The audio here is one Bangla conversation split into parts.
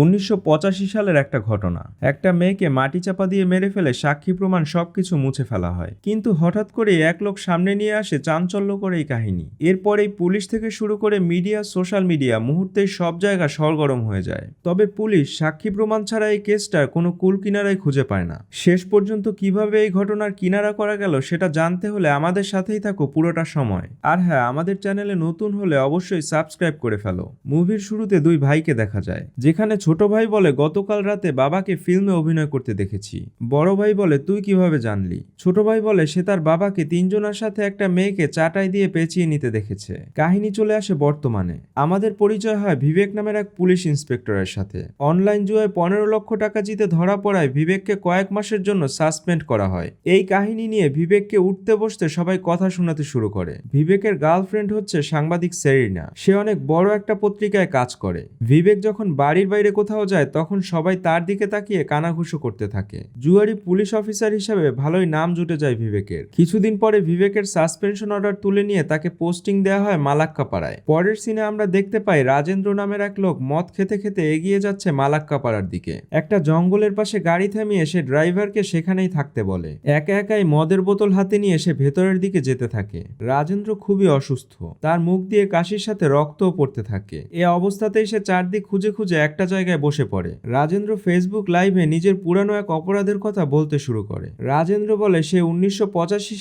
উনিশশো পঁচাশি সালের একটা ঘটনা। একটা মেয়েকে মাটি চাপা দিয়ে মেরে ফেলে সাক্ষী প্রমাণ সবকিছু মুছে ফেলা হয়। কিন্তু হঠাৎ করে এক লোক সামনে নিয়ে আসে চাঞ্চল্য করে এই কাহিনী। এরপরেই পুলিশ থেকে শুরু করে মিডিয়া, সোশ্যাল মিডিয়া মুহূর্তেই সব জায়গা সরগরম হয়ে যায়। তবে পুলিশ সাক্ষী প্রমাণ ছাড়া এই কেসটার কোনো কুল কিনারাই খুঁজে পায় না। শেষ পর্যন্ত কীভাবে এই ঘটনার কিনারা করা গেল সেটা জানতে হলে আমাদের সাথেই থাকো পুরোটা সময়। আর হ্যাঁ আমাদের চ্যানেলে নতুন হলে অবশ্যই সাবস্ক্রাইব করে ফেলো। মুভির শুরুতে দুই ভাইকে দেখা যায়, যেখানে ছোট ভাই বলে, গতকাল রাতে বাবাকে ফিল্মে অভিনয় করতে দেখেছি। বড় ভাই বলে, তুই কীভাবে জানলি? ছোট ভাই বলে, সে তার বাবাকে তিনজনের সাথে একটা মেয়েকে চাটাই দিয়ে পেঁচিয়ে নিতে দেখেছে। কাহিনী চলে আসে বর্তমানে। আমাদের পরিচয় হয় বিবেক নামের এক পুলিশ ইন্সপেক্টরের সাথে। অনলাইন জুয়ায় পনেরো লক্ষ টাকা জিতে ধরা পড়ায় বিবেককে কয়েক মাসের জন্য সাসপেন্ড করা হয়। এই কাহিনী নিয়ে বিবেককে উঠতে বসতে সবাই কথা শোনাতে শুরু করে। বিবেকের গার্লফ্রেন্ড হচ্ছে সাংবাদিক সেরিনা। সে অনেক বড় একটা পত্রিকায় কাজ করে। বিবেক যখন বাড়ির বাইরে কোথাও যায়, তখন সবাই তার দিকে তাকিয়ে কানাঘুষো করতে থাকে। জুয়ারি পুলিশ অফিসার হিসেবে ভালোই নাম জুটে যায় বিবেকের কিছুদিন পরে বিবেকের সাসপেনশন অর্ডার তুলে নিয়ে তাকে পোস্টিং দেওয়া হয় মালাক্কাপাড়ায়। পরের সিনে আমরা দেখতে পাই রাজেন্দ্র নামের এক লোক মদ খেতে খেতে এগিয়ে যাচ্ছে মালাক্কাপাড়ার দিকে। একটা জঙ্গলের পাশে গাড়ি থামিয়ে সে ড্রাইভারকে সেখানেই থাকতে বলে। একা একাই মদের বোতল হাতে নিয়ে সে ভেতরের দিকে যেতে থাকে। রাজেন্দ্র খুবই অসুস্থ। তার মুখ দিয়ে কাশির সাথে রক্তও পড়তে থাকে। এ অবস্থাতেই সে চারদিক খুঁজে খুঁজে একটা জায়গায় বসে পড়ে। রাজেন্দ্র ফেসবুক লাইভে নিজের পুরানো এক অপরাধের কথা বলতে শুরু করে। রাজেন্দ্র বলে, সে উনিশশো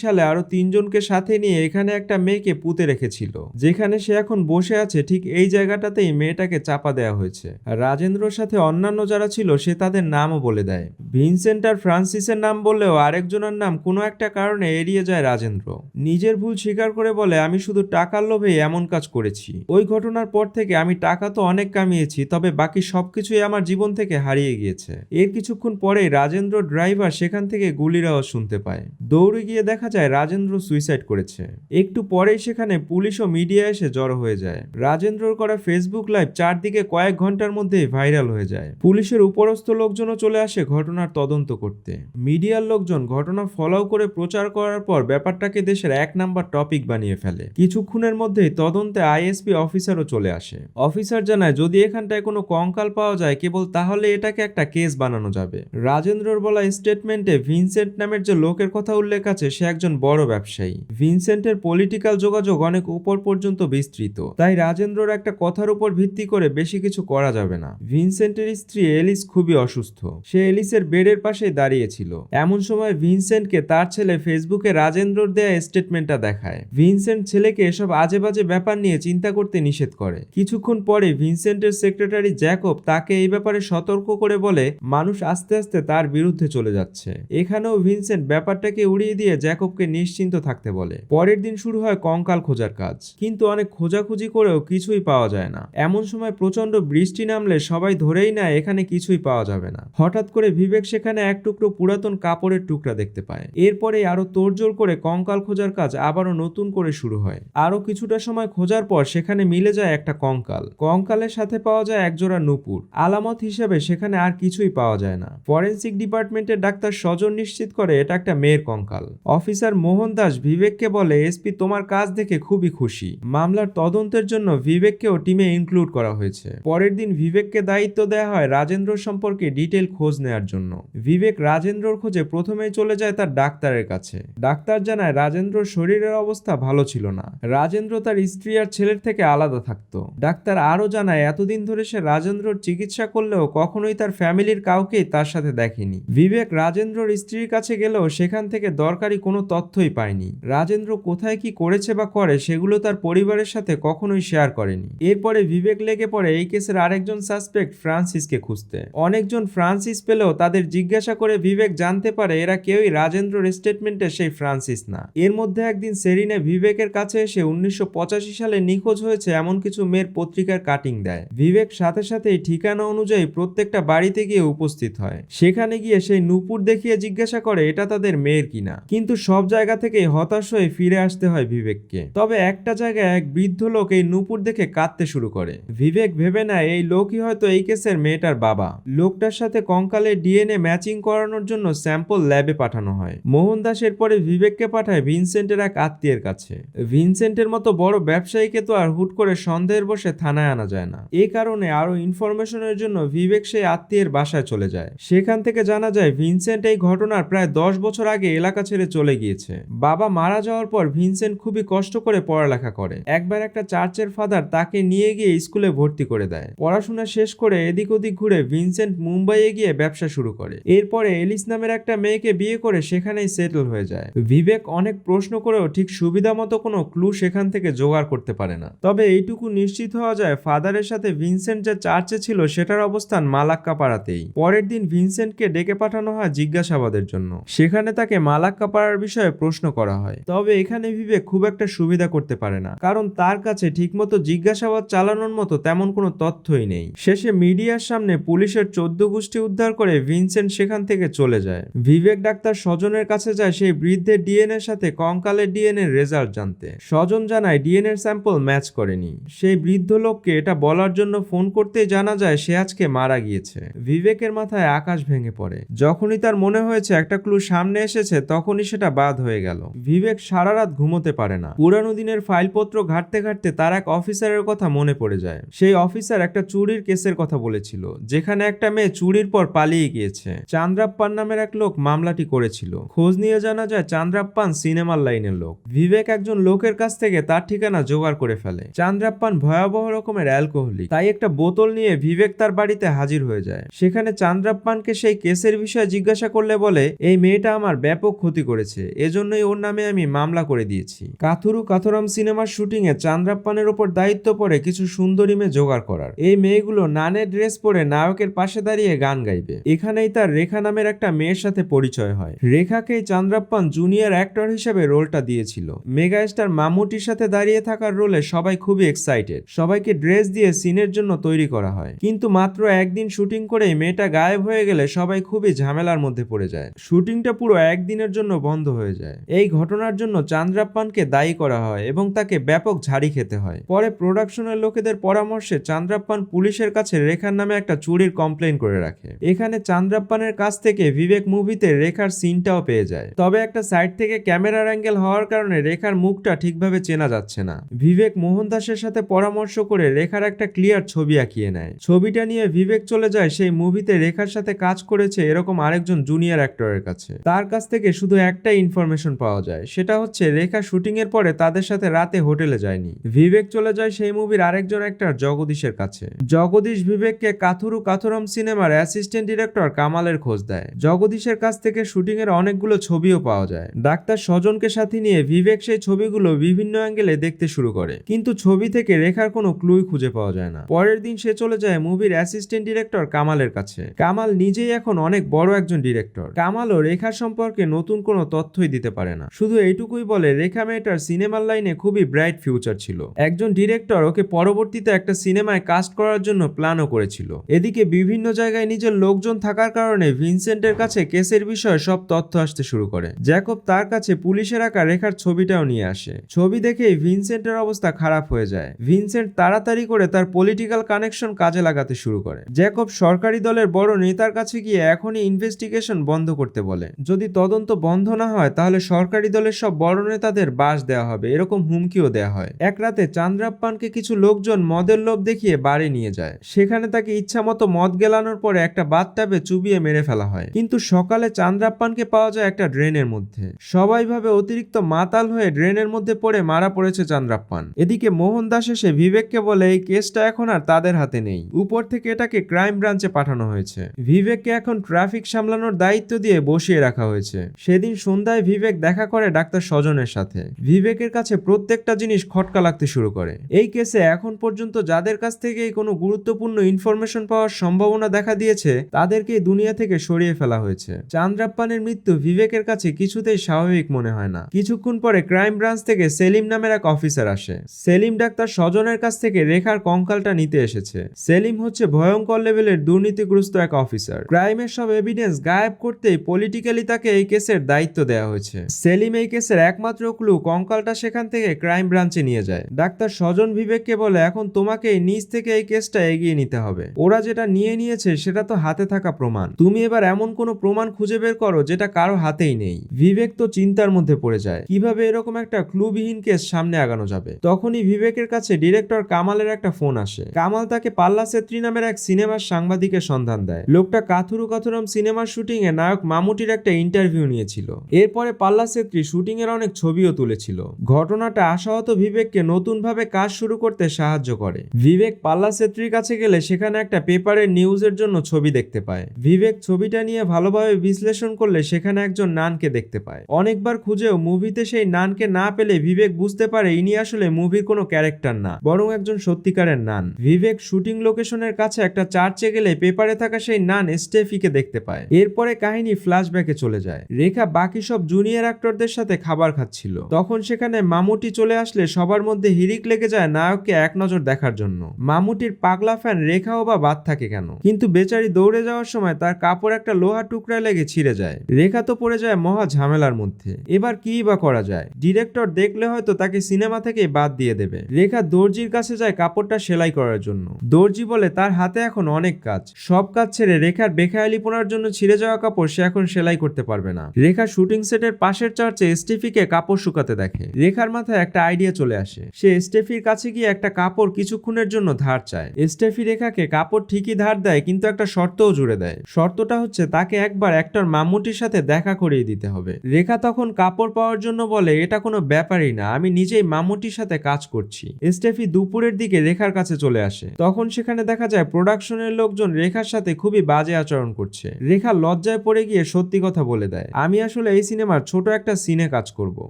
সালে আরও তিনজনকে সাথে নিয়ে এখানে একটা মেয়েকে পুঁতে রেখেছিল। যেখানে সে এখন বসে আছে, ঠিক এই জায়গাটাতেই মেয়েটাকে চাপা দেওয়া হয়েছে। রাজেন্দ্রর সাথে অন্যান্য যারা ছিল, সে তাদের নামও বলে দেয়। ভিনসেন্ট আর ফ্রান্সিসের নাম বললেও আরেকজনের নাম কোনো একটা কারণে এড়িয়ে যায় রাজেন্দ্র। নিজের ভুল স্বীকার করে বলে, আমি শুধু টাকার লোভে এমন কাজ করেছি। ওই ঘটনার পর থেকে আমি টাকা তো অনেক কামিয়েছি, তবে বাকি সবকিছুই আমার জীবন থেকে হারিয়ে গিয়েছে। এর কিছুক্ষণ পরে রাজেন্দ্র ড্রাইভার সেখান থেকে গুলির আওয়াজ শুনতে পায়। দৌড়ে গিয়ে দেখা যায় রাজেন্দ্র সুইসাইড করেছে। একটু পরেই সেখানে পুলিশ ও মিডিয়া এসে জড়ো হয়ে যায়। রাজেন্দ্রর করা ফেসবুক লাইভ চারদিকে কয়েক ঘণ্টার মধ্যেই ভাইরাল হয়ে যায়। পুলিশের উপরস্থ লোকজনও চলে আসে ঘটনার তদন্ত করতে। মিডিয়ার লোকজন ঘটনা ফলো করে প্রচার করার পর ব্যাপারটাকে দেশের এক নাম্বার টপিক বানিয়ে ফেলে। কিছুক্ষণের মধ্যেই তদন্তে আইএসপি অফিসারও চলে আসে। অফিসার জানায়, যদি এখানটায় কোনো কঙ্কাল পাওয়া যায় কেবল তাহলে এটাকে একটা কেস বানানো যাবে। রাজেন্দ্রর বলা স্টেটমেন্টে ভিনসেন্ট নামের যে লোকের কথা উল্লেখ আছে, সে একজন বড় ব্যবসায়ী। ভিনসেন্টের পলিটিক্যাল যোগাযোগ অনেক উপর পর্যন্ত বিস্তৃত। তাই রাজেন্দ্রর একটা কথার উপর ভিত্তি করে বেশি কিছু করা যাবে না। ভিনসেন্টের স্ত্রী এলিস খুবই অসুস্থ। সে এলিসের বেডের পাশে দাঁড়িয়েছিল এমন সময় ভিনসেন্টকে তার ছেলে ফেসবুকে রাজেন্দ্রর দেয়া স্টেটমেন্টটা দেখায়। ভিনসেন্ট ছেলেকে এসব আজে বাজে ব্যাপার নিয়ে চিন্তা করতে নিষেধ করে। কিছুক্ষণ পরে ভিনসেন্টের সেক্রেটারি জ্যাকব তাকে এই ব্যাপারে সতর্ক করে বলে, মানুষ আস্তে আস্তে তার বিরুদ্ধে চলে যাচ্ছে। এখানেও ভিনসেন্ট ব্যাপারটাকে উড়িয়ে দিয়ে জ্যাকবকে নিশ্চিন্ত থাকতে বলে। পরের দিন শুরু হয় কঙ্কাল খোঁজার কাজ। কিন্তু অনেক খোঁজাখুঁজি করেও কিছুই পাওয়া যায় না। এমন সময় প্রচণ্ড বৃষ্টি নামলে সবাই ধরেই নেয়, এখানে কিছুই পাওয়া যাবে না। হঠাৎ করে বিবেক সেখানে এক টুকরো পুরাতন কাপড়ের টুকরা দেখতে পায়। এরপরে আরও তোড়জোড় করে কঙ্কাল খোঁজার কাজ আবারও নতুন করে শুরু হয়। আরও কিছুটা সময় খোঁজার পর সেখানে মিলে যায় একটা কঙ্কাল। কঙ্কালের সাথে পাওয়া যায় একজোড়া নুপুর। আলামত হিসেবে সেখানে আর কিছুই পাওয়া যায় না। ফরেন্সিক ডিপার্টমেন্টের ডাক্তার স্বজন নিশ্চিত করে, এটা একটা মেয়ের কঙ্কাল। অফিসার মোহন দাস বিবেককে বলে এসপি তোমার কাজ দেখে খুবই খুশি। মামলার তদন্তের জন্য বিবেককেও টিমে ইনক্লুড করা হয়েছে। পরের দিন বিবেককে দায়িত্ব দেওয়া হয় রাজেন্দ্র সম্পর্কে ডিটেল খোঁজ নেয়ার জন্য। বিবেক রাজেন্দ্রর খোঁজে প্রথমেই চলে যায় তার ডাক্তারের কাছে। ডাক্তার জানায় রাজেন্দ্রর শরীরের অবস্থা ভালো ছিল না। রাজেন্দ্র তার স্ত্রী আর ছেলের থেকে আলাদা থাকতো। ডাক্তার আরও জানায়, এতদিন ধরে সে রাজেন্দ্রর চিকিৎসা করলেও কখনোই তার ফ্যামিলির কাউকেই তার সাথে দেখেনি। বিবেক রাজেন্দ্রর স্ত্রীর কাছে গেলেও সেখান থেকে দরকারি কোনো তথ্যই পায়নি। রাজেন্দ্র কোথায় কি করেছে বা করে সেগুলো তার পরিবারের সাথে কখনোই শেয়ার করেনি। এরপরে বিবেক লেগে পড়ে এই কেসের আরেকজন সাসপেক্ট ফ্রান্সিসকে খুঁজতে। অনেকজন ফ্রান্সিস পেলেও তাদের জিজ্ঞাসা করে বিবেক জানতে পারে এরা কেউই রাজেন্দ্রর স্টেটমেন্টে সেই ফ্রান্সিস না। এর মধ্যে একদিন সেরিনে বিবেকের কাছে এসে উনিশশো পঁচাশি সালে নিখোঁজ হয়েছে এমন কিছু মেয়ের পত্রিকার কাটিং দেয়। বিবেক সাথে সাথেই ঠিকানা অনুযায়ী প্রত্যেকটা বাড়িতে গিয়ে উপস্থিত হয়। সেখানে গিয়ে সেই নূপুর দেখিয়ে জিজ্ঞাসা করে, এটা তাদের মেয়ের কিনা? কিন্তু সব জায়গা থেকে হতাশ হয়ে ফিরে আসতে হয় বিবেককে। তবে একটা জায়গায় এক বৃদ্ধ লোক এই নূপুর দেখে কাঁদতে শুরু করে। বিবেক ভেবে নেয়, এই লোকই হয়তো এই কেসের মেয়েটার বাবা। লোকটার সাথে কঙ্কালের ডিএনএ ম্যাচিং করানোর জন্য স্যাম্পল ল্যাবে পাঠানো হয়। মোহন দাস এরপরে বিবেককে পাঠায় ভিনসেন্টের এক আত্মীয়ের কাছে। ভিনসেন্টের মতো বড় ব্যবসায়ীকে তো আর হুট করে সন্দেহের বসে থানায় আনা যায় না। এ কারণে আরও ইনফরমেশন ইনফরমেশনের জন্য বিবেক সেই আত্মীয়ের বাসায় চলে যায়। সেখান থেকে জানা যায়, ভিনসেন্ট এই ঘটনার প্রায় দশ বছর আগে এলাকা ছেড়ে চলে গিয়েছে। বাবা মারা যাওয়ার পর ভিনসেন্ট খুবই কষ্ট করে পড়ালেখা করে। একবার একটা চার্চের ফাদার তাকে নিয়ে গিয়ে স্কুলে ভর্তি করে দেয়। পড়াশোনা শেষ করে এদিক ওদিক ঘুরে ভিনসেন্ট মুম্বাইয়ে গিয়ে ব্যবসা শুরু করে। এরপরে এলিস নামের একটা মেয়েকে বিয়ে করে সেখানেই সেটেল হয়ে যায়। বিবেক অনেক প্রশ্ন করেও ঠিক সুবিধা মতো কোনো ক্লু সেখান থেকে জোগাড় করতে পারে না। তবে এইটুকু নিশ্চিত হওয়া যায়, ফাদারের সাথে ভিনসেন্ট যে চার্চে ছিল সেটার অবস্থান মালাক্কা পাড়াতেই পরের দিন ভিনসেন্টকে ডেকে পাঠানো হয় জিজ্ঞাসাবাদের জন্য। সেখানে তাকে মালাক্কা পাড়ার বিষয়ে প্রশ্ন করা হয়। তবে এখানে বিবেক খুব একটা সুবিধা করতে পারে না। কারণ তার কাছে ঠিকমতো জিজ্ঞাসাবাদ চালানোর মতো তেমন কোনো তথ্যই নেই। শেষে মিডিয়ার সামনে পুলিশের চোদ্দ গোষ্ঠী উদ্ধার করে ভিনসেন্ট সেখান থেকে চলে যায়। বিবেক ডাক্তার স্বজনের কাছে যায় সেই বৃদ্ধের ডিএনএর সাথে কঙ্কালের ডিএনএ রেজাল্ট জানতে। স্বজন জানায় ডিএনএ স্যাম্পল ম্যাচ করেনি। সেই বৃদ্ধ লোককে এটা বলার জন্য ফোন করতেই জানা যায় সে আজকে মারা গিয়েছে। বিবেকের মাথায় আকাশ ভেঙে পড়ে। যখনই তার মনে হয়েছে একটা ক্লু সামনে এসেছে, তখনই সেটা বাদ হয়ে গেল। বিবেক সারা রাত ঘুমোতে পারে না। পুরানো দিনের ফাইলপত্র ঘাটতে ঘাটতে তার এক অফিসারের কথা মনে পড়ে যায়। সেই অফিসার একটা চুরির কেসের কথা বলেছিল, যেখানে একটা মেয়ে চুরির পর পালিয়ে গিয়েছে। চান্দ্রাপ্পান নামের এক লোক মামলাটি করেছিল। খোঁজ নিয়ে জানা যায়, চান্দ্রাপ্পান সিনেমার লাইনের লোক। বিবেক একজন লোকের কাছ থেকে তার ঠিকানা জোগাড় করে ফেলে। চান্দ্রাপ্পান ভয়াবহ রকমের অ্যালকোহলিক, তাই একটা বোতল নিয়ে বিবেক তার বাড়িতে হাজির হয়ে যায়। সেখানে চান্দ্রাপ্পানকে সেই কেসের বিষয়ে জিজ্ঞাসা করলে বলে, এই মেয়েটা আমার ব্যাপক ক্ষতি করেছে, এজন্যই ওর নামে আমি মামলা করে দিয়েছি। কাথুরু কাথুরাম সিনেমার শুটিং এ চান্দ্রাপ্পানের ওপর দায়িত্ব পড়ে কিছু সুন্দরী মেয়ে জোগাড় করার। এই মেয়েগুলো নানের ড্রেস পরে নায়কের পাশে দাঁড়িয়ে গান গাইবে। এখানেই তার রেখা নামের একটা মেয়ের সাথে পরিচয় হয়। রেখাকেই চান্দ্রাপ্পান জুনিয়র অ্যাক্টর হিসেবে রোলটা দিয়েছিল। মেগা স্টার মামুটির সাথে দাঁড়িয়ে থাকার রোলে সবাই খুবই এক্সাইটেড। সবাইকে ড্রেস দিয়ে সিনের জন্য তৈরি করা হয়। কিন্তু মাত্র একদিন শুটিং করেই মেয়েটা গায়েব হয়ে গেলে সবাই খুবই ঝামেলার মধ্যে পড়ে যায়। শুটিংটা পুরো একদিনের জন্য বন্ধ হয়ে যায়। এই ঘটনার জন্য চান্দ্রাপ্পানকে দায়ী করা হয় এবং তাকে ব্যাপক ঝাড়ি খেতে হয়। পরে প্রোডাকশনের লোকেদের পরামর্শে চান্দ্রাপ্পান পুলিশের কাছে রেখার নামে একটা চুরির কমপ্লেন করে রাখে। এখানে চান্দ্রাপ্পানের কাছ থেকে বিবেক মুভিতে রেখার সিনটাও পেয়ে যায়। তবে একটা সাইড থেকে ক্যামেরার অ্যাঙ্গেল হওয়ার কারণে রেখার মুখটা ঠিকভাবে চেনা যাচ্ছে না। বিবেক মোহন দাসের সাথে পরামর্শ করে রেখার একটা ক্লিয়ার ছবি আঁকিয়ে নেয়। ছবিটা নিয়ে বিবেক চলে যায়, সেই মুভিতে রেখার সাথে কাজ করেছে এরকম আরেকজন জুনিয়র অ্যাক্টরের কাছে। তার কাছ থেকে শুধু একটাই ইনফরমেশন পাওয়া যায়, সেটা হচ্ছে রেখা শুটিং এর পরে তাদের সাথে রাতে হোটেলে যায়নি। বিবেক চলে যায় সেই মুভির আরেকজন অ্যাক্টর জগদীশের কাছে। জগদীশ বিবেককে কাথুরু কাথুরম সিনেমার অ্যাসিস্ট্যান্ট ডিরেক্টর কামালের খোঁজ দেয়। জগদীশের কাছ থেকে শুটিং এর অনেকগুলো ছবিও পাওয়া যায়। ডাক্তার স্বজনকে সাথে নিয়ে বিবেক সেই ছবিগুলো বিভিন্ন অ্যাঙ্গেলে দেখতে শুরু করে। কিন্তু ছবি থেকে রেখার কোনো ক্লুই খুঁজে পাওয়া যায় না। পরের দিন সে চলে যায় মুভির অ্যাসিস্ট্যান্ট ডিরেক্টর কামালের কাছে। কামাল নিজেই এখন অনেক বড় একজন ডিরেক্টর। কামালও রেখার সম্পর্কে নতুন কোনো তথ্যই দিতে পারে না। শুধু এইটুকুই বলে, রেখা মেয়েটার সিনেমার লাইনে খুবই ব্রাইট ফিউচার ছিল। একজন ডিরেক্টর ওকে পরবর্তীতে একটা সিনেমায় কাস্ট করার জন্য প্ল্যানও করেছিল। এদিকে বিভিন্ন জায়গায় নিজের লোকজন থাকার কারণে ভিনসেন্টের কাছে কেসের বিষয়ে সব তথ্য আসতে শুরু করে। জ্যাকব তার কাছে পুলিশের আঁকা রেখার ছবিটাও নিয়ে আসে। ছবি দেখেই ভিনসেন্টের অবস্থা খারাপ হয়ে যায়। ভিনসেন্ট তাড়াতাড়ি করে তার পলিটিক্যাল কানেকশন কাজে লাগাতে শুরু করে। জ্যাকব সরকারি দলের বড় নেতার কাছে গিয়ে এখনই ইনভেস্টিগেশন বন্ধ করতে বলে। যদি তদন্ত বন্ধ না হয়, তাহলে সরকারি দলের সব বড় নেতাদের বাস দেওয়া হবে, এরকম হুমকিও দেওয়া হয়। এক রাতে চান্দ্রাপ্পানকে কিছু লোকজন মদের লোভ দেখিয়ে বাড়ি নিয়ে যায়। সেখানে তাকে ইচ্ছা মতো মদ গেলানোর পরে একটা বাথটাবে চুবিয়ে মেরে ফেলা হয়। কিন্তু সকালে চান্দ্রাপ্পানকে পাওয়া যায় একটা ড্রেনের মধ্যে। সবাই ভাবে অতিরিক্ত মাতাল হয়ে ড্রেনের মধ্যে পড়ে মারা পড়েছে চান্দ্রাপ্পান। এদিকে মোহন দাস এসে বিবেককে বলে, এই কেসটা এখন আর তাদের হাতে নেই। উপর থেকে এটাকে ক্রাইম ব্রাঞ্চে পাঠানো হয়েছে। বিবেককে এখন ট্রাফিক সামলানোর দায়িত্ব দিয়ে বসিয়ে রাখা হয়েছে। সেদিন সন্ধ্যায় বিবেক দেখা করে ডাক্তার স্বজনের সাথে। বিবেকের কাছে প্রত্যেকটা জিনিস খটকা লাগতে শুরু করে। এই কেসে এখন পর্যন্ত যাদের কাছ থেকে কোনো গুরুত্বপূর্ণ ইনফরমেশন পাওয়ার সম্ভাবনা দেখা দিয়েছে তাদেরকে দুনিয়া থেকে সরিয়ে ফেলা হয়েছে। চান্দ্রাপ্পানের মৃত্যু বিবেকের কাছে কিছুতেই স্বাভাবিক মনে হয় না। কিছুক্ষণ পরে ক্রাইম ব্রাঞ্চ থেকে সেলিম নামের এক অফিসার আসে। সেলিম ডাক্তার স্বজনের কাছ থেকে রেখার কঙ্কালটা নিতে এসেছে। সেলিম হচ্ছে ভয়ঙ্কর লেভেলের দুর্নীতিগ্রস্ত এক অফিসার। ক্রাইমের সব এভিডেন্স গায়েব করতেই পলিটিক্যালি তাকে এই কেসের দায়িত্ব দেওয়া হয়েছে। সেলিম এই কেসের একমাত্র ক্লু কঙ্কালটা সেখান থেকে ক্রাইম ব্রাঞ্চে নিয়ে যায়। ডাক্তার স্বজন বিবেককে বলে, এখন তোমাকে নিজ থেকে এই কেসটা এগিয়ে নিতে হবে। ওরা যেটা নিয়ে নিয়েছে, সেটা তো হাতে থাকা প্রমাণ। তুমি এবার এমন কোনো প্রমাণ খুঁজে বের করো, যেটা কারও হাতেই নেই বিবেক তো চিন্তার মধ্যে পড়ে যায়। কীভাবে এরকম একটা ক্লুবিহীন কেস সামনে আগানো যাবে? তখনই বিবেকের কাছে ডিরেক্টর কামালের একটা ফোন আসে। কামাল তাকে পাল্লা সেত্রী নামের এক সিনেমার সাংবাদিকের সন্ধান দেয়। লোকটা কাথুরু কাথুরম সিনেমার শুটিং এ নায়ক মামুটির একটা ইন্টারভিউ নিয়েছিল। এরপরে পাল্লা সেত্রী শুটিং এর অনেক ছবিও তুলেছিল। ঘটনাটা আশাহত বিবেককে নতুনভাবে কাজ শুরু করতে সাহায্য করে। বিবেক পাল্লা সেত্রীর কাছে গেলে সেখানে একটা পেপারের নিউজের জন্য ছবি দেখতে পায়। বিবেক ছবিটা নিয়ে ভালোভাবে বিশ্লেষণ করলে সেখানে একজন নানকে দেখতে পায়। অনেকবার খুঁজেও মুভিতে সেই নানকে না পেলে বিবেক বুঝতে পারে ইনি আসলে মুভির কোনো ক্যারেক্টার না, বরং একজন সত্যিকারের নান। বিবেক শুটিং লোকেশনের কাছে একটা চার্চে গেলে পেপারে থাকা সেই নান স্টেফিকে দেখতে পায়। এরপরে কাহিনী ফ্ল্যাশব্যাকে চলে যায়। রেখা বাকি সব জুনিয়র অ্যাক্টরদের সাথে খাবার খাচ্ছিল। তখন সেখানে মামুটি চলে আসলে সবার মধ্যে হিরিক লেগে যায় নায়ককে এক নজর দেখার জন্য। মামুটির পাগলা ফ্যান রেখাও বা বাদ থাকে কেন? কিন্তু বেচারি দৌড়ে যাওয়ার সময় তার কাপড় একটা লোহা টুকরা লেগে ছিঁড়ে যায়। রেখা তো পড়ে যায় মহা ঝামেলার মধ্যে। এবার কি বা করা যায়? ডিরেক্টর দেখলে হয়তো তাকে সিনেমা থেকে বাদ দিয়ে দেবে। রেখা দর্জির কাছে যায় কাপড়টা সেলাই করার জন্য। দর্জি বলে তার হাতে এখন অনেক কাজ। সব কাজ ছেড়ে রেখার বেখায়ালিপনার জন্য ছিঁড়ে যাওয়া কাপড় সে এখন সেলাই করতে পারবে না। রেখা শুটিং সেটের পাশের চার্চে স্টেফিকে কাপড় শুকাতে দেখে। রেখার মাথায় একটা আইডিয়া চলে আসে। সে স্টেফির কাছে গিয়ে একটা কাপড় কিছুক্ষণের জন্য ধার চায়। স্টেফি রেখাকে কাপড় ঠিকই ধার দেয়, কিন্তু একটা শর্তও জুড়ে দেয়। শর্তটা হচ্ছে তাকে একবার একটার মামুটির সাথে দেখা করিয়ে দিতে হবে। রেখা তখন কাপড় পাওয়ার জন্য বলে, এটা কোনো ব্যাপারই না, আমি নিজেই মামুটির সাথে কাজ করছি। স্টেফি দুপুরের দিকে রেখার কাছে চলে আসে। তখন সেখানে দেখা যায় প্রোডাকশনের লোকজন রেখার সাথে খুবই বাজে আচরণ করছে। রেখা লজ্জায় পড়ে গিয়ে সত্যি কথা বলে দেয়। আমি আসলে এই সিনেমার ছোট একটা সিনে কাজ করব।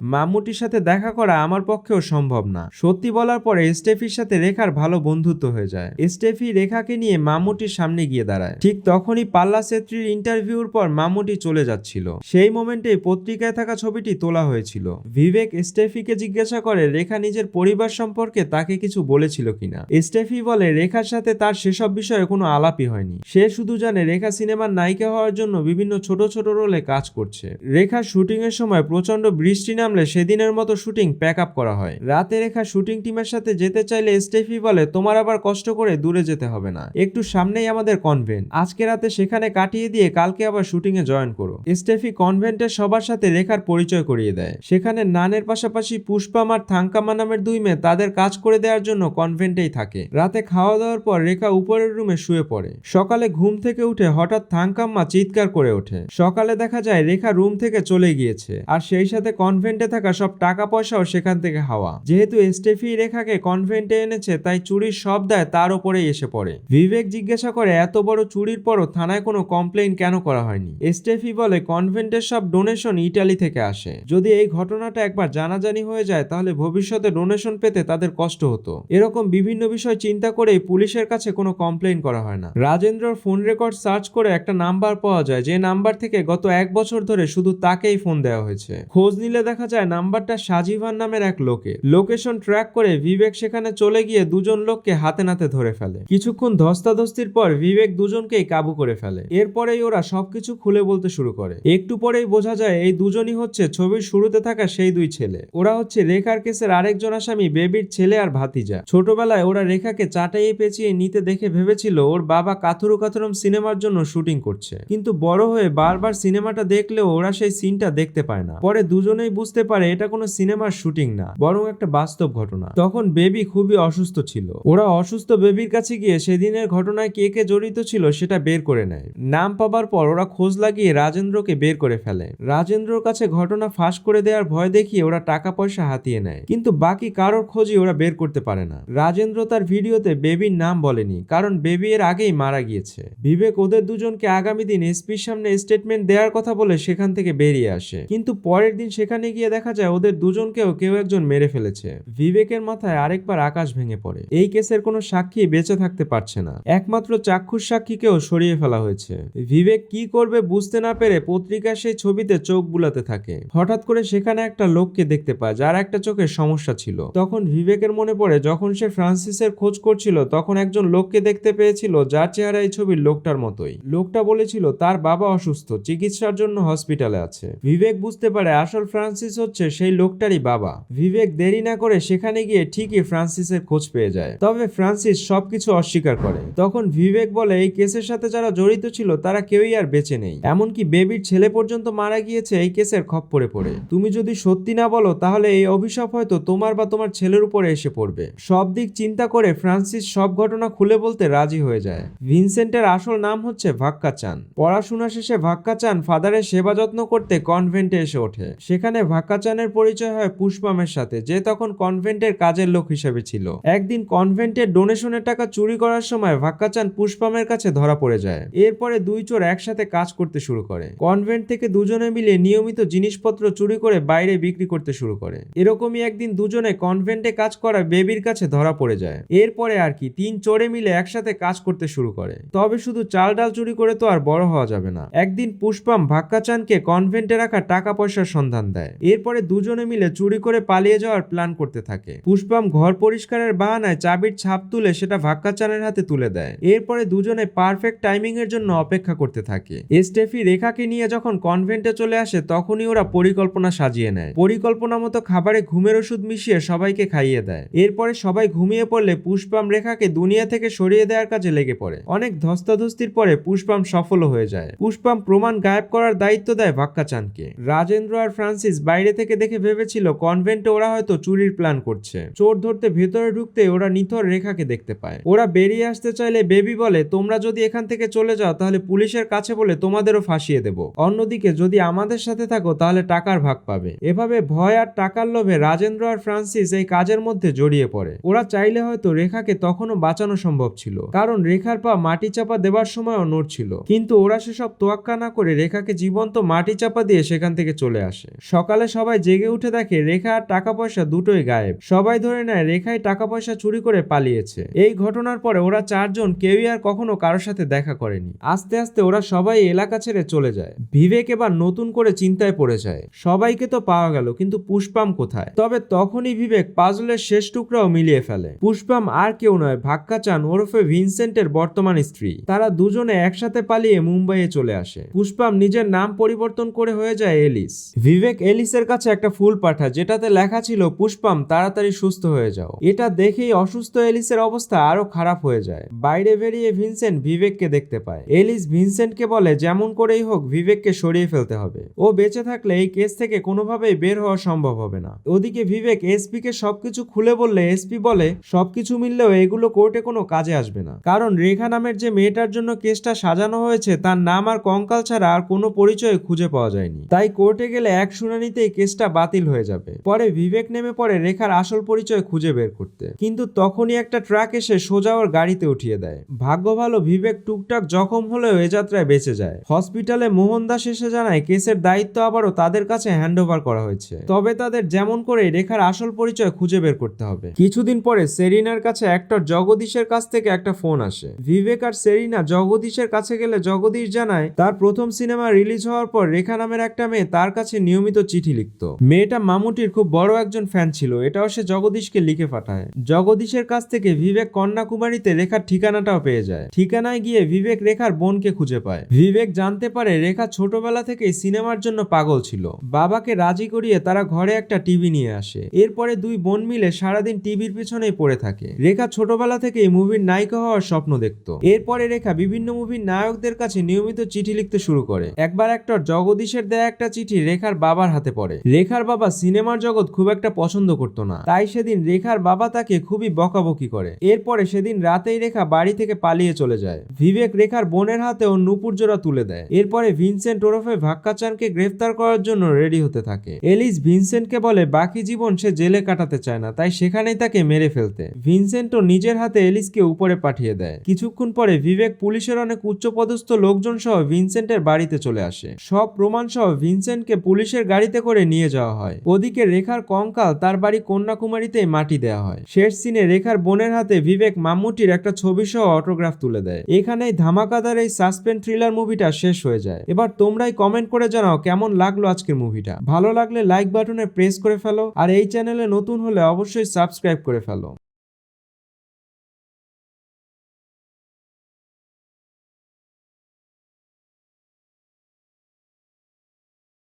মামুটির সাথে দেখা করা আমার পক্ষেও সম্ভব না। সত্যি বলার পরে স্টেফির সাথে রেখার ভালো বন্ধুত্ব হয়ে যায়। স্টেফি রেখাকে নিয়ে মামুটির সামনে গিয়ে দাঁড়ায়। ঠিক তখনই পাল্লা সেত্রীর ইন্টারভিউর পর মামুটি চলে যাচ্ছিল। সেই মোমেন্টে পত্রিকায় থাকা ছবিটি তোলা হয়েছিল। বিবেক স্টেফিকে জিজ্ঞাসা করে, রেখা নিজের পরিবার সম্পর্কে তাকে কিছু বলেছিল কিনা? স্টেফি বলে, রেখার সাথে তার সেসব বিষয়ে কোনো আলাপই হয়নি। সে শুধু জানে, রেখা সিনেমার নায়িকা হওয়ার জন্য বিভিন্ন ছোট ছোট রোলে কাজ করছে। রেখা শুটিং এর সময় প্রচণ্ড বৃষ্টি নামলে সেদিনের মতো শুটিং প্যাক আপ করা হয়। রাতে রেখা শুটিং টিমের সাথে যেতে চাইলে স্টেফি বলে, তোমার আবার কষ্ট করে দূরে যেতে হবে না। একটু সামনেই আমাদের কনভেন্ট আজকে রাতে সেখানে কাটিয়ে দিয়ে কালকে আবার শুটিং এ জয়েন করো। স্টেফি কনভেন্টের সবার সাথে রেখার পরিচয় করিয়ে দেয়। সেখানে নানের পাশাপাশি পুষ্পাম আর থাঙ্কামা নামের দুই মেয়ে তাদের কাজ করে দেওয়ার জন্য কনভেন্টেই থাকে। রাতে খাওয়া দাওয়ার পর রেখা উপরের রুমে শুয়ে পড়ে। সকালে ঘুম থেকে উঠে হঠাৎ থাঙ্কাম্মা চিৎকার করে ওঠে। সকালে দেখা যায় রেখা রুম থেকে চলে গিয়েছে, আর সেই সাথে কনভেন্টে থাকা সব টাকা পয়সাও সেখান থেকে হাওয়া। যেহেতু স্টেফি রেখাকে কনভেন্টে এনেছে, তাই চুরির সব দায় তার উপরেই এসে পড়ে। বিবেক জিজ্ঞাসা করে, এত বড় চুরির পরও থানায় কোনো কমপ্লেন কেন করা হয়নি? স্টেফি বলে, কনভেন্টের সব ডোনেশন ইটালি থেকে আসে। যদি এই ঘটনাটা একবার জানাজানি হয়ে যায়, তাহলে ভবিষ্যতে ডোনেশন পেতে তাদের কষ্ট হতো। এরকম বিভিন্ন বিষয় চিন্তা করেই পুলিশের কাছে কোনো কমপ্লেইন করা হয় না। রাজেন্দ্রর ফোন রেকর্ড সার্চ করে একটা নাম্বার পাওয়া যায়, যে নাম্বার থেকে গত এক বছর ধরে শুধু তাকেই ফোন দেওয়া হয়েছে। খোঁজ নিলে দেখা যায় নাম্বারটা সাজিভান নামের এক লোকে। লোকেশন ট্র্যাক করে বিবেক সেখানে চলে গিয়ে দুজন লোককে হাতে নাতে ধরে ফেলে। কিছুক্ষণ ধস্তাধস্তির পর বিবেক দুজনকেই কাবু করে ফেলে। এরপরেই ওরা সবকিছু খুলে বলতে শুরু করে। একটু পরেই বোঝা যায় এই দুজনই হচ্ছে ছবির শুরুতে থাকা সেই দুই ছেলে। ওরা হচ্ছে রেখার কেসের আরেকজন আসামি, বেবির ছেলে আর ভাতিজা। ছোটবেলায় ওরা রেখাকে চাটাইয়ে পেঁচিয়ে নিতে দেখে ভেবেছিল ওর বাবা কাথুরু কাথুরম সিনেমার জন্য শুটিং করছে। কিন্তু বড় হয়ে বারবার সিনেমাটা দেখলেও ওরা সেই সিনটা দেখতে পায় না। পরে দুজনেই বুঝতে পারে এটা কোনো সিনেমার শুটিং না, বরং একটা বাস্তব ঘটনা। তখন বেবি খুবই অসুস্থ ছিল। ওরা অসুস্থ বেবির কাছে গিয়ে সেদিনের ঘটনায় কে কে জড়িত ছিল সেটা বের করে নেয়। নাম পাবার পর ওরা খোঁজ লাগিয়ে রাজেন্দ্রকে বের করে ফেলে। রাজেন্দ্রর কাছে ঘটনা ফাঁস করে দেওয়ার ভয় দেখিয়ে ওরা টাকা পয়সা হাতিয়ে নেয়। কিন্তু বাকি কারোর খোঁজই ওরা বের করতে পারে না। রাজেন্দ্র তার ভিডিওতে বেবির নাম বলেনি, কারণ বেবি এর আগেই মারা গিয়েছে। বিবেক ওদের দুজনকে আগামী দিন এসপির সামনে স্টেটমেন্ট দেওয়ার কথা বলে সেখান থেকে বেরিয়ে আসে। কিন্তু পরের দিন সেখানে গিয়ে দেখা যায় ওদের দুজনকেও কেউ একজন মেরে ফেলেছে। বিবেকের মাথায় আরেকবার আকাশ ভেঙে পড়ে। এই কেসের কোনো সাক্ষী বেঁচে থাকতে পারছে না। একমাত্র চাক্ষুষ সাক্ষীকেও সরিয়ে ফেলা হয়েছে। বিবেক কি করবে বুঝতে না পেরে পত্রিকার সেই ছবিতে চোখ বুলাতে থাকে। হঠাৎ করে সেখানে একটা লোককে দেখতে পায়, যার একটা চোখের সমস্যা ছিল। তখন বিবেকের মনে পড়ে, যখন সে ফ্রান্সিসের খোঁজ করছিল, তখন একজন লোককে দেখতে পেয়েছিল, যার চেহারা এই ছবির লোকটার মতোই। লোকটা বলেছিল, তার বাবা অসুস্থ, চিকিৎসার জন্য হসপিটালে আছে। বিবেক বুঝতে পারে, আসল ফ্রান্সিস হচ্ছে সেই লোকটারই বাবা। বিবেক দেরি না করে সেখানে গিয়ে ঠিকই ফ্রান্সিসের খোঁজ পেয়ে যায়। তবে ফ্রান্সিস সবকিছু অস্বীকার করে। তখন বিবেক বলে, এই কেসের সাথে যারা জড়িত ছিল, তারা কেউই আর বেঁচে নেই। এমনকি বেবির ছেলে পর্যন্ত মারা গিয়েছে, এই কেসের খপ্পরে পড়ে। তুমি যদি সত্যি না বলো, তাহলে এই অভিশাপ হয়তো তোমার বা তোমার ছেলের উপরে এসে পড়বে। সব দিক চিন্তা করে ফ্রান্সিস সব ঘটনা খুলে বলতে রাজি হয়ে যায়। ভিনসেন্টের আসল নাম হচ্ছে ভাক্কাচান। পড়াশোনা শেষে ভাক্কাচান ফাদারের সেবা যত্ন করতে কনভেন্টে এসে ওঠে। সেখানে ভাক্কাচানের পরিচয় হয় পুষ্পামের সাথে, যে তখন কনভেন্টের কাজের লোক হিসেবে ছিল। একদিন কনভেন্টের ডোনেশনের টাকা চুরি করার সময় ভাক্কাচান পুষ্পামের কাছে ধরা পড়ে যায়। এরপরে দুই চোর একসাথে কাজ করতে শুরু করে। কনভেন্ট থেকে দুজনে মিলে নিয়মিত জিনিসপত্র চুরি করে বাইরে বিক্রি করতে শুরু করে। এরকমই একদিন দুজনে কনভেন্টে কাজ করা বেবির কাছে ধরা পড়ে যায়। এরপরে আর কি, তিন চোরে মিলে একসাথে কাজ করতে শুরু করে। তবে শুধু চাল ডাল চুরি করে তো আর বড় হওয়া যাবে না। একদিন পুষ্পাম ভাক্কাচানকে কনভেন্টে রাখা টাকা পয়সার সন্ধান দেয়। এরপরে দুজনে মিলে চুরি করে পালিয়ে যাওয়ার প্ল্যান করতে থাকে। পুষ্পাম ঘর পরিষ্কারের বাহানায় চাবির ছাপ তুলে সেটা ভাক্কাচানের হাতে তুলে দেয়। এরপরে দুজনে পারফেক্ট টাইমিং এর জন্য অপেক্ষা করতে থাকে। স্টেফি রেখাকে নিয়ে যখন কনভেন্টে চলে আসে, তখনই ওরা পরিকল্পনা সাজিয়ে নেয়। পরিকল্পনা মতো খাবারে ঘুমের ওষুধ মিশিয়ে সবাইকে খাইয়ে দেয়। এরপরে সবাই ঘুমিয়ে পড়লে পুষ্পাম রেখাকে দুনিয়া থেকে সরিয়ে দেওয়ার কাজে লেগে পড়ে। অনেক ধস্তাধস্তির পরে পুষ্পাম সফল হয়ে যায়। পুষ্পাম প্রমাণ গায়েব করার দায়িত্ব দেয় ভাক্কাচানকে রাজেন্দ্র আর ফ্রান্সিস বাইরে থেকে দেখে ভেবেছিল কনভেন্টে ওরা হয়তো চুরির প্ল্যান করছে। চোর ধরতে ভেতরে ঢুকতে ওরা নিথর রেখাকে দেখতে পায়। ওরা বেরিয়ে আসতে চাইলে বেবি বলে, তোমরা যদি এখান থেকে চলে যাও, তাহলে পুলিশের কাছে বলে তোমাদেরও ফাঁসিয়ে দেব। অন্যদিকে যদি আমাদের সাথে থাকো, তাহলে টাকার ভাগ পাবে। এভাবে ভয় আর টাকার লোভে রাজেন্দ্র আর ফ্রান্সিস এই কাজের মধ্যে জড়িয়ে পড়ে। ওরা চাইলে হয়তো রেখাকে তখনও বাঁচানো সম্ভব ছিল। কারণ রেখার পা মাটি চাপা দেওয়ার সময়ও নড়ছিল কিন্তু ওরা সেসব তোয়াক্কা না করে রেখাকে জীবন্ত মাটি চাপা দিয়ে সেখান থেকে চলে আসে। সকালে সবাই জেগে উঠে দেখে রেখা আর টাকা পয়সা দুটোই গায়েব। সবাই ধরে নেয় রেখাই টাকা পয়সা চুরি করে পালিয়েছে। এই ঘটনার পরে ওরা চারজন কেউই আর কখনো কারোর সাথে দেখা করেনি। আস্তে আস্তে ওরা সবাই এলাকা ছেড়ে চলে যায়। বিবেক এবার নতুন করে চিন্তায় পড়ে যায়। সবাইকে তো পাওয়া গেল, কিন্তু পুষ্পাম কোথায়? তবে তখনই বিবেক পাজলের শেষ টুকরাও মিলিয়ে ফেলে। পুষ্পাম আর কেউ নয় ভাক্কাচান ওরফে ভিনসেন্টের বর্তমান স্ত্রী। তারা দুজনে একসাথে পালিয়ে মুম্বাইয়ে চলে আসে। পুষ্পাম নিজের নাম পরিবর্তন করে হয়ে যায় এলিস। বিবেক এলিসের কাছে একটা ফুল পাঠায় যেটাতে লেখা ছিল, পুষ্পাম, তাড়াতাড়ি সুস্থ হয়ে যাও। এটা দেখেই অসুস্থ এলিসের অবস্থা আরও খারাপ হয়ে যায়। বাইরে বেরিয়ে ভিনসেন্ট বিবেককে দেখতে পায়। এলিস ভিনসেন্টকে বলে, যেমন করেই হোক, বিবেককে সরিয়ে ফেলতে হবে। ও বেঁচে থাকলে এই কেস থেকে কোনোভাবেই বের হওয়া সম্ভব হবে না। ওদিকে বিবেক এসপি কে সবকিছু খুলে বললে, এসপি বলে, সবকিছু মিললেও এগুলো কোর্টে কোনো কাজে আসবে না। কারণ রেখা নামের যে মেয়েটার জন্য কেসটা সাজানো হয়েছে, তার নাম আর কঙ্কাল ছাড়া আর কোনো পরিচয় খুঁজে পাওয়া যায়নি। তাই কোর্টে গেলে এক শুনানিতেই কেসটা বাতিল হয়ে যাবে। পরে বিবেক নেমে পড়ে রেখার আসল পরিচয় খুঁজে বের করতে। কিন্তু তখনই একটা ট্রাক এসে সোজা ওর গাড়িতে উঠিয়ে দেয়। ভাগ্য ভালো, বিবেক টুকটাক জখম হলেও এ যাত্রায় বেঁচে যায়। হসপিটালে মোহন দাস এসে জানায়, কেসের দায়িত্ব আবারও তাদের কাছে হ্যান্ড করা হয়েছে। তবে তাদের যেমন করে রেখার আসল পরিচয় খুঁজে বের করতে হবে। কিছুদিন পরে সেরিনার কাছে অ্যাক্টর জগদীশের কাছ থেকে একটা ফোন আসে। বিবেক আর সেরিনা জগদীশের কাছে গেলে জগদীশ জানায়, তার প্রথম সিনেমা রিলিজ হওয়ার পর রেখা নামের একটা মেয়ে তার কাছে নিয়মিত চিঠি লিখত। মেয়েটা মামুটির খুব বড় একজন ফ্যান ছিল, এটাও সে জগদীশকে লিখে পাঠায়। জগদীশের কাছ থেকে বিবেক কন্যাকুমারীতে রেখার ঠিকানাটাও পেয়ে যায়। ঠিকানায় গিয়ে বিবেক রেখার বোনকে খুঁজে পায়। বিবেক জানতে পারে রেখা ছোটবেলা থেকেই সিনেমার জন্য পাগল ছিল। বাবাকে রাজি করিয়ে তারা ঘরে একটা টিভি নিয়ে আসে। এরপরে দুই বোন মিলে সারাদিন টিভির পিছনেই পড়ে থাকে। রেখা ছোটবেলা থেকেই মুভির নায়িকা হওয়ার স্বপ্ন দেখত। এরপরে রেখা বিভিন্ন মুভির নায়কদের কাছে নিয়মিত চিঠি লিখতে শুরু করে। একবার অ্যাক্টর জগদীশের দেয়া একটা চিঠি রেখার বাবার হাতে পড়ে। রেখার বাবা সিনেমার জগৎ খুব একটা পছন্দ করতো না। তাই সেদিন রেখার বাবা তাকে খুবই বকাবকি করে। এরপরে সেদিন রাতেই রেখা বাড়ি থেকে পালিয়ে চলে যায়। বিবেক রেখার বোনের হাতে ও নুপুর জোড়া তুলে দেয়। এরপরে ভিনসেন্ট ওরফে ভাক্কাচানকে গ্রেফতার করার জন্য রেডি হতে থাকে। এলিস ভিনসেন্টকে বলে, বাকি জীবন সে জেলে কাটাতে চায় না, তাই সেখানেই তাকে মেরে ফেলতে। ভিনসেন্টও নিজের হাতে এলিসকে উপরে পাঠিয়ে দেয়। কিছুক্ষণ পরে বিবেক পুলিশের অনেক উচ্চপদস্থ লোকজন সহ ভিনসেন্টের বাড়িতে চলে আসে। সব প্রমাণ সহ ভিনসেন্টকে পুলিশের গাড়িতে করে নিয়ে যাওয়া হয়। ওদিকে রেখার কঙ্কাল তার বাড়ি কন্যাকুমারীতেই মাটি দেওয়া হয়। শেষ সিনে রেখার বোনের হাতে বিবেক মাম্মুটির একটা ছবি সহ অটোগ্রাফ তুলে দেয়। এখানেই ধামাকাদার এই সাসপেন্স থ্রিলার মুভিটা শেষ হয়ে যায়। এবার তোমরাই কমেন্ট করে জানাও কেমন লাগল আজকের মুভিটা। ভালো লাগলে লাইক বাটনে প্রেস করে ফেলো। আর এই চ্যানেলে নতুন হলে অবশ্যই সাবস্ক্রাইব করে ফেলো।